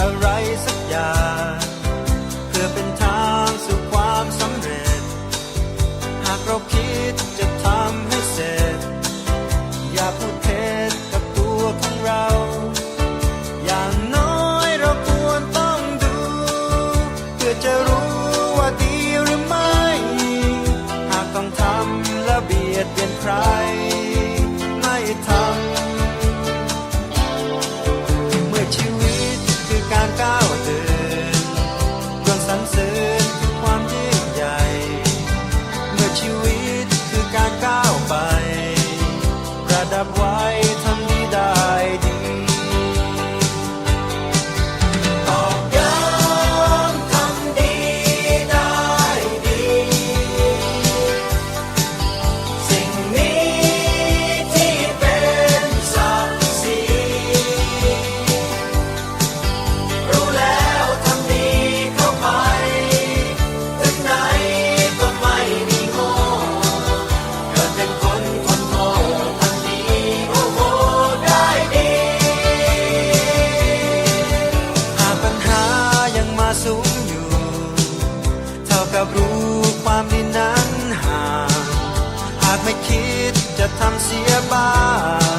อะไรสักอย่างเพื่อเป็นทางสู่ความสำเร็จ หากเราคิดจะทำ กับรู้ความดีนั้นห่าง หากไม่คิดจะทำเสียบ้าง